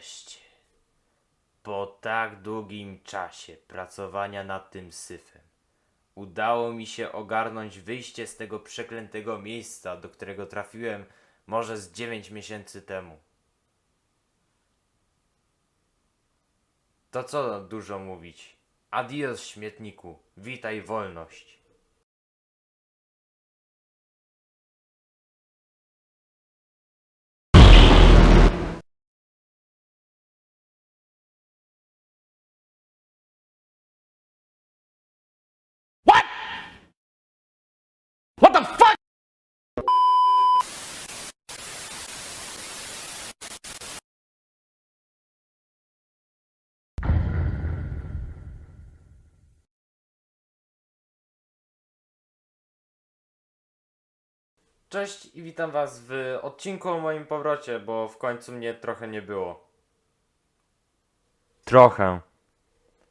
Nareszcie. Po tak długim czasie pracowania nad tym syfem udało mi się ogarnąć wyjście z tego przeklętego miejsca, do którego trafiłem może z 9 miesięcy temu. To co dużo mówić. Adios śmietniku, witaj wolność. What the fuck? Cześć i witam was w odcinku o moim powrocie, bo w końcu mnie trochę nie było. Trochę.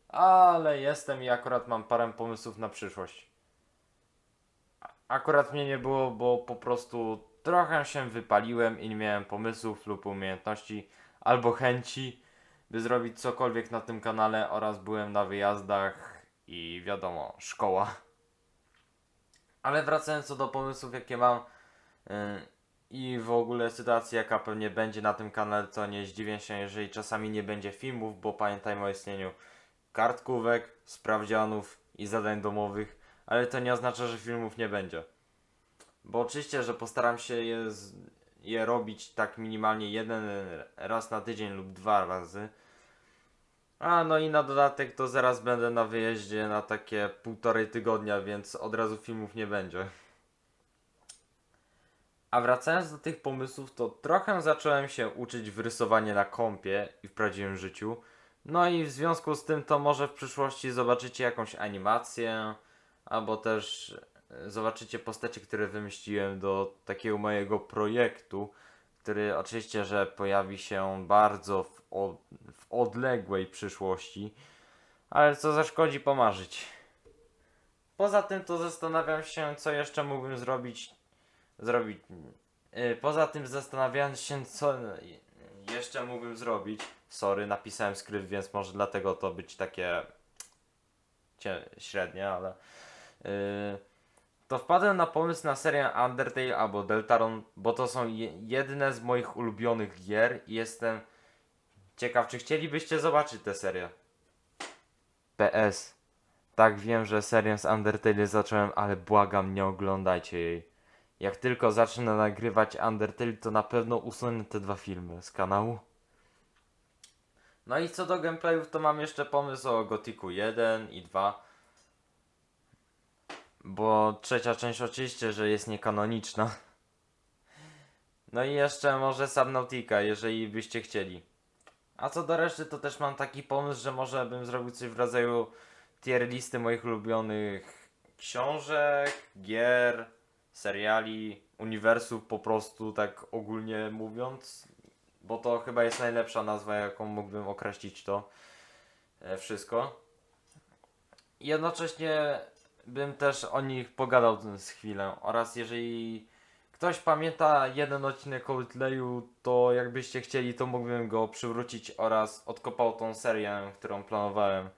Ale jestem i akurat mam parę pomysłów na przyszłość. Akurat mnie nie było, bo po prostu trochę się wypaliłem i nie miałem pomysłów lub umiejętności albo chęci, by zrobić cokolwiek na tym kanale oraz byłem na wyjazdach i wiadomo, szkoła. Ale wracając co do pomysłów, jakie mam, Yy, I w ogóle sytuacja jaka pewnie będzie na tym kanale, to nie zdziwię się, jeżeli czasami nie będzie filmów, bo pamiętajmy o istnieniu kartkówek, sprawdzianów i zadań domowych, ale to nie oznacza, że filmów nie będzie. Bo oczywiście, że postaram się je, je robić tak minimalnie jeden raz na tydzień lub dwa razy. A no i na dodatek to zaraz będę na wyjeździe na takie półtorej tygodnia, więc od razu filmów nie będzie. A wracając do tych pomysłów, to trochę zacząłem się uczyć w rysowanie na kompie i w prawdziwym życiu. No i w związku z tym to może w przyszłości zobaczycie jakąś animację, albo też e, zobaczycie postacie, które wymyśliłem do takiego mojego projektu, który oczywiście, że pojawi się bardzo w, od, w odległej przyszłości, ale co zaszkodzi pomarzyć. Poza tym to zastanawiam się, co jeszcze mógłbym zrobić zrobić. Yy, Poza tym zastanawiając się, co jeszcze mógłbym zrobić. Sorry, napisałem skrypt, więc może dlatego to być takie średnie, ale to wpadłem na pomysł na serię Undertale albo Deltaron, bo to są je, jedne z moich ulubionych gier i jestem ciekaw, czy chcielibyście zobaczyć tę serię. PS. Tak wiem, że serię z Undertale zacząłem, ale błagam, nie oglądajcie jej. Jak tylko zacznę nagrywać Undertale, to na pewno usunę te dwa filmy z kanału. No i co do gameplayów, to mam jeszcze pomysł o Gothicu 1 i 2. Bo trzecia część oczywiście, że jest niekanoniczna. No i jeszcze może Subnautica, jeżeli byście chcieli. A co do reszty, to też mam taki pomysł, że może bym zrobił coś w rodzaju tier listy moich ulubionych książek, gier, seriali, uniwersów po prostu tak ogólnie mówiąc, bo to chyba jest najlepsza nazwa, jaką mógłbym określić to e, wszystko. Jednocześnie bym też o nich pogadał z chwilę oraz jeżeli ktoś pamięta jeden odcinek Outlayu, to jakbyście chcieli, to mógłbym go przywrócić oraz odkopał tą serię, którą planowałem,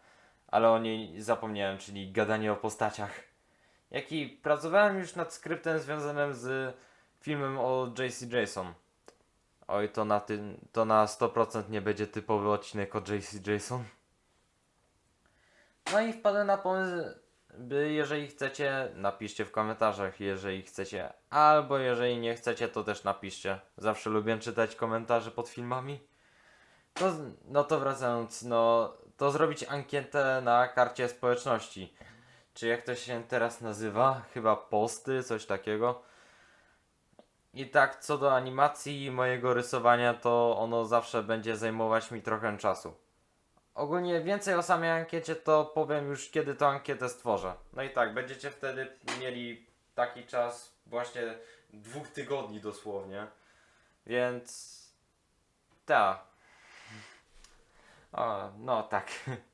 ale o niej zapomniałem, czyli gadanie o postaciach jak i pracowałem już nad skryptem związanym z filmem o JC Jason. Oj, to na tym, to na 100% nie będzie typowy odcinek o JC Jason. No i wpadłem na pomysł, jeżeli chcecie, napiszcie w komentarzach, jeżeli chcecie, albo jeżeli nie chcecie, to też napiszcie. Zawsze lubię czytać komentarze pod filmami. To, no to wracając, no to zrobić ankietę na karcie społeczności czy jak to się teraz nazywa? Chyba posty, coś takiego. I tak, co do animacji i mojego rysowania, to ono zawsze będzie zajmować mi trochę czasu. Ogólnie więcej o samej ankiecie to powiem już kiedy tę ankietę stworzę. No i tak, będziecie wtedy mieli taki czas właśnie dwóch tygodni dosłownie. Więc... O, no tak.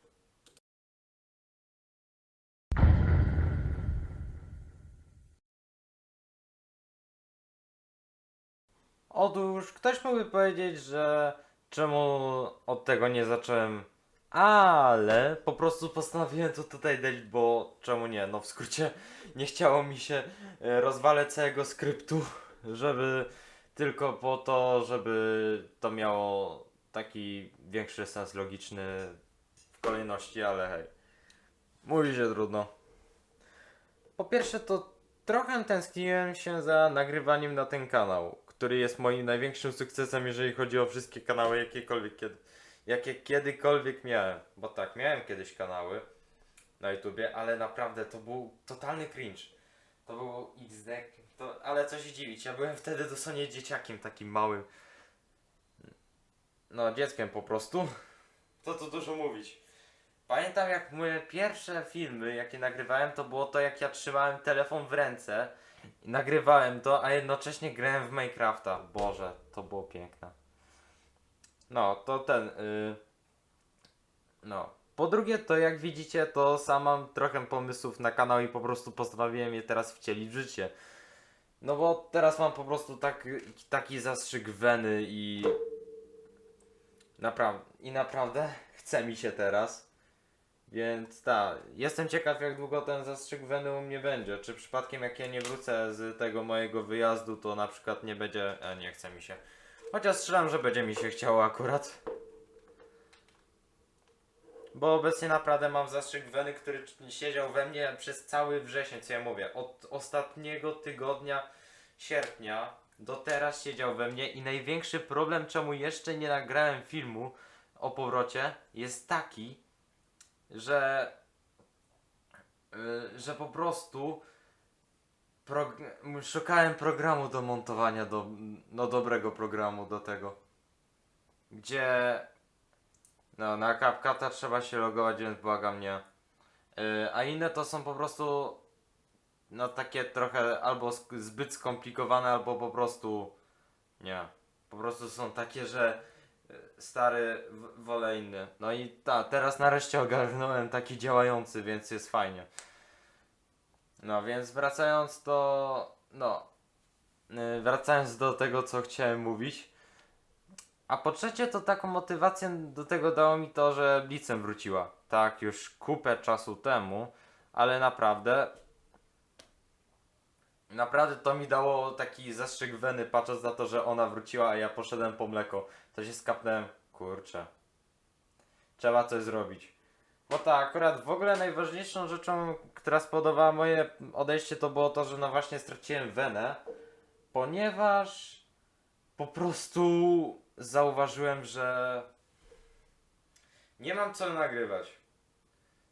Otóż ktoś mógłby powiedzieć, że czemu od tego nie zacząłem, ale po prostu postanowiłem to tutaj dać, bo czemu nie? No w skrócie nie chciało mi się e, rozwalać całego skryptu, żeby tylko po to, żeby to miało taki większy sens logiczny w kolejności, ale hej. Mówi się trudno. Po pierwsze to trochę tęskniłem się za nagrywaniem na ten kanał, który jest moim największym sukcesem, jeżeli chodzi o wszystkie kanały, jakiekolwiek kiedy, jakie kiedykolwiek miałem. Bo tak, miałem kiedyś kanały na YouTubie, ale naprawdę to był totalny cringe. To było XD, to, ale co się dziwić, ja byłem wtedy dosłownie dzieciakiem takim małym. No, dzieckiem po prostu. Co tu dużo mówić. Pamiętam jak moje pierwsze filmy, jakie nagrywałem, to było to jak ja trzymałem telefon w ręce i nagrywałem to, a jednocześnie grałem w Minecrafta. Boże, to było piękne. No, to ten. y, No. Po drugie, to jak widzicie, to sam mam trochę pomysłów na kanał i po prostu postanowiłem je teraz wcielić w życie. No bo teraz mam po prostu tak, taki zastrzyk weny i. Naprawdę. I naprawdę chce mi się teraz. Więc tak, jestem ciekaw jak długo ten zastrzyk weny u mnie będzie. Czy przypadkiem jak ja nie wrócę z tego mojego wyjazdu, to na przykład nie będzie. E, nie chce mi się. Chociaż strzelam, że będzie mi się chciało akurat. Bo obecnie naprawdę mam zastrzyk weny, który siedział we mnie przez cały wrzesień, co ja mówię. Od ostatniego tygodnia sierpnia do teraz siedział we mnie i największy problem, czemu jeszcze nie nagrałem filmu o powrocie, jest taki, że y, że po prostu prog- szukałem programu do montowania, do, no dobrego programu do tego, gdzie no na CapCut'a trzeba się logować, więc błagam nie. Y, a inne to są po prostu no takie trochę albo zbyt skomplikowane, albo po prostu nie. Po prostu są takie, że y, stary wolę inny. No i ta, teraz nareszcie ogarnąłem taki działający, więc jest fajnie. No więc wracając do no y, wracając do tego co chciałem mówić. A po trzecie to taką motywację do tego dało mi to, że Blitzem wróciła. Tak, już kupę czasu temu, ale naprawdę Naprawdę to mi dało taki zastrzyk weny, patrząc na to, że ona wróciła, a ja poszedłem po mleko. To się skapnąłem. Kurczę. Trzeba coś zrobić. Bo tak, akurat w ogóle najważniejszą rzeczą, która spodobała moje odejście, to było to, że no właśnie straciłem wenę, ponieważ po prostu zauważyłem, że nie mam co nagrywać.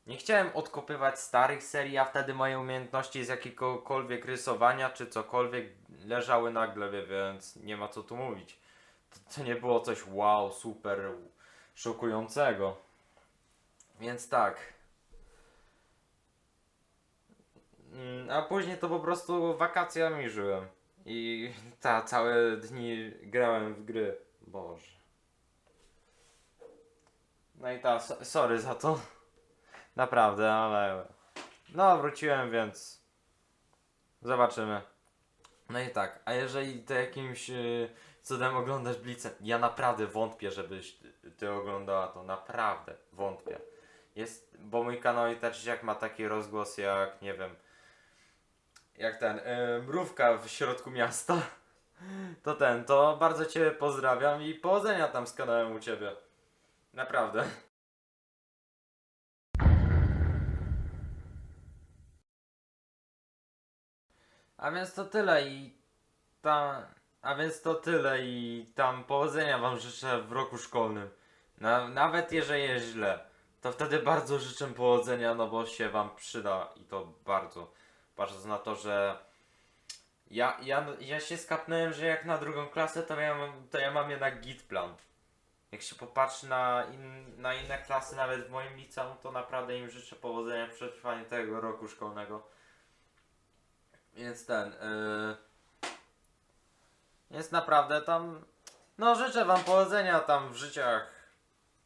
Nie chciałem odkopywać starych serii, a wtedy moje umiejętności z jakiegokolwiek rysowania czy cokolwiek leżały na glebie, więc nie ma co tu mówić. To, to nie było coś wow, super szokującego. Więc tak. Mm, A później to po prostu wakacjami żyłem. I ta, całe dni grałem w gry. Boże. No i ta, so- sorry za to. Naprawdę, ale. No, wróciłem, więc. Zobaczymy. No i tak, a jeżeli ty jakimś y, cudem oglądasz Blitzem, ja naprawdę wątpię, żebyś ty oglądała to, naprawdę wątpię. Jest, bo mój kanał i jak ma taki rozgłos jak, nie wiem, jak ten, y, mrówka w środku miasta, to ten, to bardzo cię pozdrawiam i powodzenia tam z kanałem u ciebie. Naprawdę. A więc to tyle i tam. A więc to tyle i tam powodzenia wam życzę w roku szkolnym. Na, nawet jeżeli jest źle, to wtedy bardzo życzę powodzenia, no bo się wam przyda i to bardzo. Patrząc na to, że ja, ja, ja się skapnąłem, że jak na drugą klasę, to ja mam, to ja mam jednak git plan. Jak się popatrzy na, in, na inne klasy, nawet w moim liceum, to naprawdę im życzę powodzenia w przetrwaniu tego roku szkolnego. Więc ten. Yy... Jest naprawdę tam. No, życzę Wam powodzenia tam w życiach.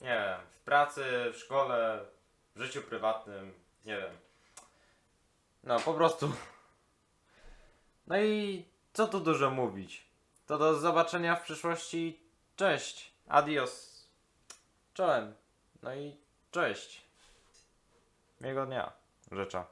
Nie wiem, pracy, w szkole, w życiu prywatnym. Nie wiem. No, po prostu. No i co tu dużo mówić. To do zobaczenia w przyszłości. Cześć. Adios. Czołem. No i cześć. Miłego dnia. Rzecza.